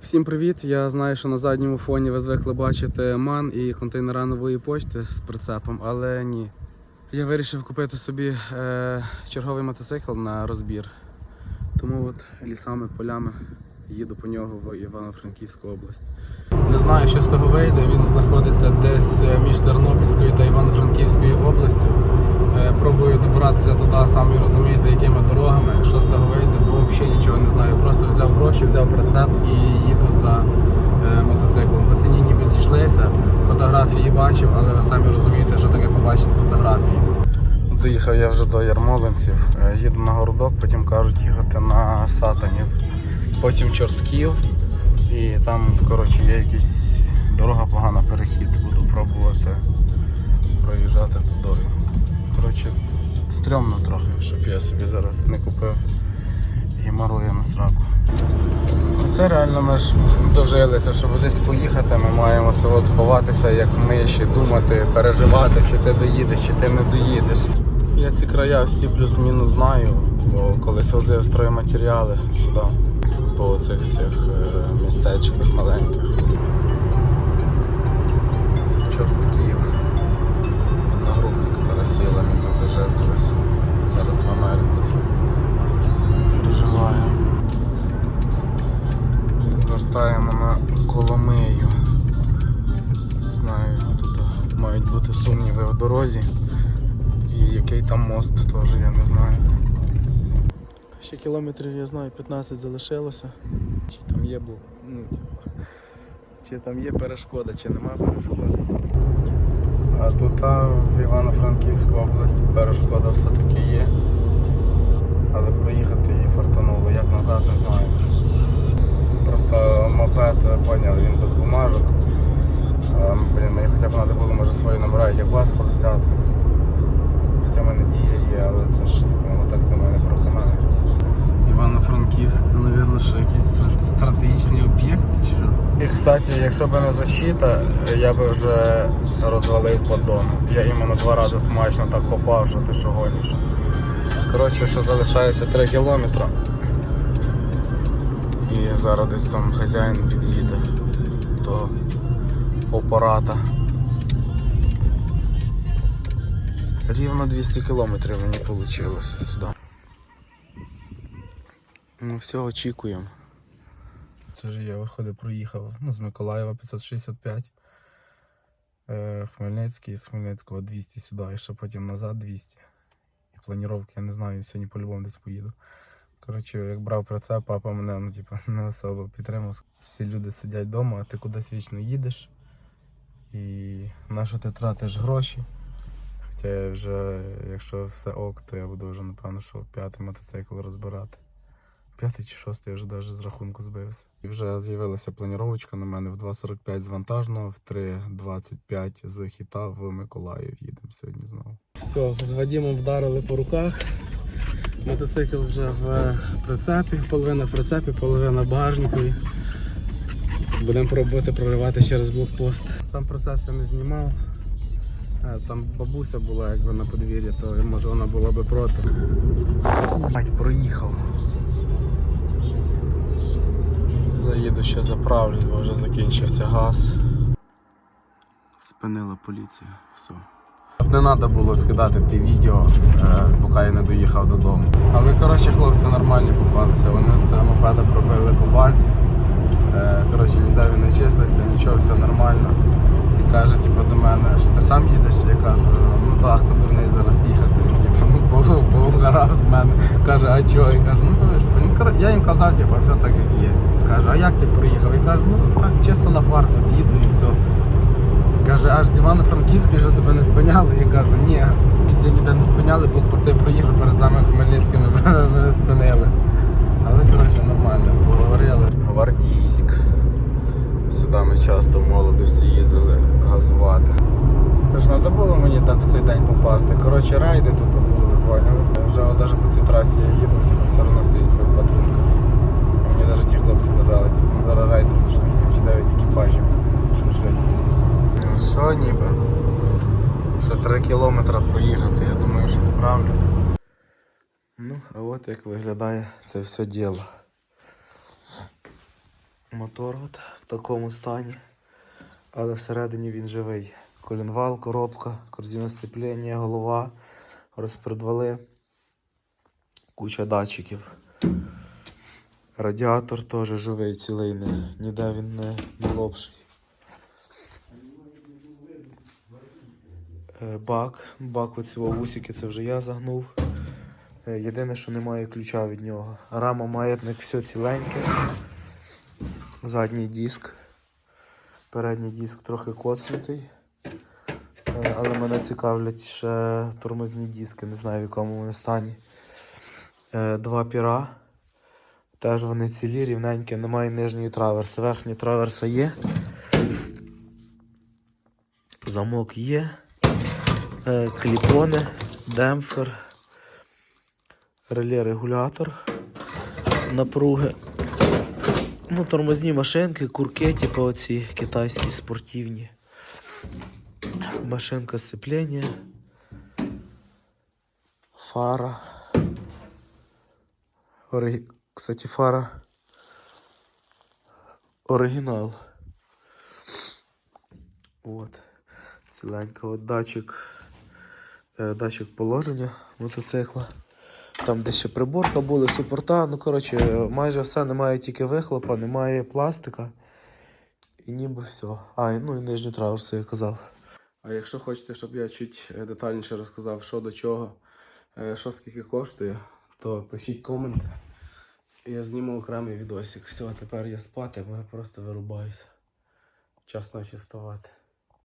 Всім привіт! Я знаю, що на задньому фоні ви звикли бачити ман і контейнера нової почти з прицепом, але ні. Я вирішив купити собі е, черговий мотоцикл на розбір. Тому от лісами, полями їду по нього в Івано-Франківську область. Не знаю, що з того вийде. Він знаходиться десь е, між Тернопільською та Івано-Франківською областю. Е, Пробую добиратися туди, самі розумієте, якими дорогами. Що з того вийде, взагалі нічого не знаю. Просто взяв гроші, взяв прицеп і їду за е, мотоциклом. По ціні ніби зійшлися. Фотографії бачив, але ви самі розумієте, що таке побачити фотографії. Доїхав я вже до Ярмолинців, Е, їду на городок, потім кажуть їхати на Сатанів, потім Чортків. І там, коротше, є якась дорога погана, перехід. Буду пробувати проїжджати туди. Коротше, стрьомно трохи, щоб я собі зараз не купив геморроя на сраку. Це реально ми ж дожилися, щоб десь поїхати, ми маємо це от ховатися, як миші, думати, переживати, чи ти доїдеш, чи ти не доїдеш. Я ці края всі плюс-мінус знаю, бо колись возив стройматеріали сюди, по цих всіх е, містечках маленьких. Чортків. Одногрупник Тарасіла, він тут жив колись. Зараз в Америці. Проживає. Вертаємо на Коломию. Не знаю, тут мають бути сумніви в дорозі. І який там мост теж я не знаю. Ще кілометрів, я знаю, 15 залишилося. Чи там є блок? Ну, типа, чи там є перешкода, чи нема перешкоди. А тут а, в Івано-Франківську область перешкода все-таки є. Але проїхати її фартануло, як назад не знаю. Просто мопед, поняли, він без бумажок. Блін, мені хоча б треба було може свої номера, як паспорт взяти. Хоча в мене дія є, але це ж типу, воно так до мене проконає. Івано-Франківськ це, мабуть, що якийсь стра- стратегічний об'єкт чи що? І, кстати, якщо б не защита, я би вже розвалив поддон. Я іменно два рази смачно так попав, що ти що гониш. Коротше, що залишається 3 кілометри. І зараз десь там хазяїн під'їде до апарата. Рівно 200 кілометрів мені вийшло сюди. Ну все, очікуємо. Це ж я виходить, проїхав ну, з Миколаєва 565. Е, Хмельницький, з Хмельницького 200 сюди, і ще потім назад 200. І планіровки, я не знаю, сьогодні по-любому десь поїду. Коротше, як брав про це, папа мене ну, типу, не особо підтримав. Всі люди сидять вдома, а ти кудись вічно їдеш. І на що ти тратиш гроші? Хоча я вже, якщо все ок, то я буду вже, напевно, що п'ятий мотоцикл розбирати. П'ятий чи шостий я вже навіть з рахунку збився. І вже з'явилася планіровочка на мене в 2.45 з вантажного, в 3.25 з хіта в Миколаїв їдемо сьогодні знову. Все, з Вадімом вдарили по руках. Мотоцикл вже в прицепі, половина в прицепі, половина в багажникові. Будемо пробувати проривати через блокпост. Сам процес я не знімав. Е, Там бабуся була якби на подвір'ї, то може вона була би проти. Мать проїхав. Заїду ще заправлюсь, бо вже закінчився газ. Спинила поліція, все. Не треба було скидати ті відео, е, поки я не доїхав додому. Але коротше хлопці нормальні попалися. Вони це мопеда пробили по базі. Е, Коротше, ніде він не числиться, нічого, все нормально. І каже, типу, до мене, що ти сам їдеш? Я кажу, ну так, хто дурний зараз їхати. Він типу, ну по- поугарав з мене. Каже, а чого? Я кажу, ну то ж ну, Я їм казав, типу, все так як є. Каже, а як ти приїхав? Я кажу, ну так, чисто на фарт їду і все. Каже, аж з Івано-Франківська що тебе не спиняли? Я кажу, ні, пізді ніде не спиняли, блокпости проїжджу перед самим Хмельницьким мене спинили. Але коротше нормально, поговорили. Гвардійськ. Сюди ми часто в молодості їздили газувати. Це ж треба було мені так в цей день попасти. Коротше, райди тут були, поняли. Вже навіть по цій трасі я їду, типу, все одно стоїть патрулька. І мені навіть ті хлопці казали, типу, ну зараз райди тут ж 8 чи 9 екіпажів. Шушить. Ну що ніби? Ще 3 кілометри проїхати, я думаю, що справлюсь. Ну, а от як виглядає це все діло. Мотор от в такому стані. Але всередині він живий. Колінвал, коробка, корзина сцеплення, голова, розпредвали, куча датчиків. Радіатор теж живий, цілий, ніде він не лопший. Е, Бак, бак оці вусики, це вже я загнув. Е, Єдине, що немає ключа від нього. Рама маятник все ціленьке. Задній диск. Передній диск трохи коцнутий. Е, Але мене цікавлять ще тормозні диски, не знаю в якому вони стані. Е, Два піра. Теж вони цілі, рівненькі, немає нижньої траверси. Верхня траверса є. Замок є. Е, Кліпони, демпфер, реле регулятор напруги. Ну, тормозні машинки, курки, типу оці китайські спортивні. Машинка сцеплення. Фара. Ори... Кстати, фара. Оригінал. От. Ціленька. От датчик. Е, датчик положення мотоцикла. Там, де ще приборка були, супорта. Ну, коротше, майже все, немає тільки вихлопа, немає пластика. І ніби все. А, ну і нижню траверсу я казав. А якщо хочете, щоб я чуть е, детальніше розказав, що до чого, е, що скільки коштує, то пишіть коменти. Я зніму окремий відосик. Все, тепер я спати, бо я просто вирубаюся. Час ночі вставати.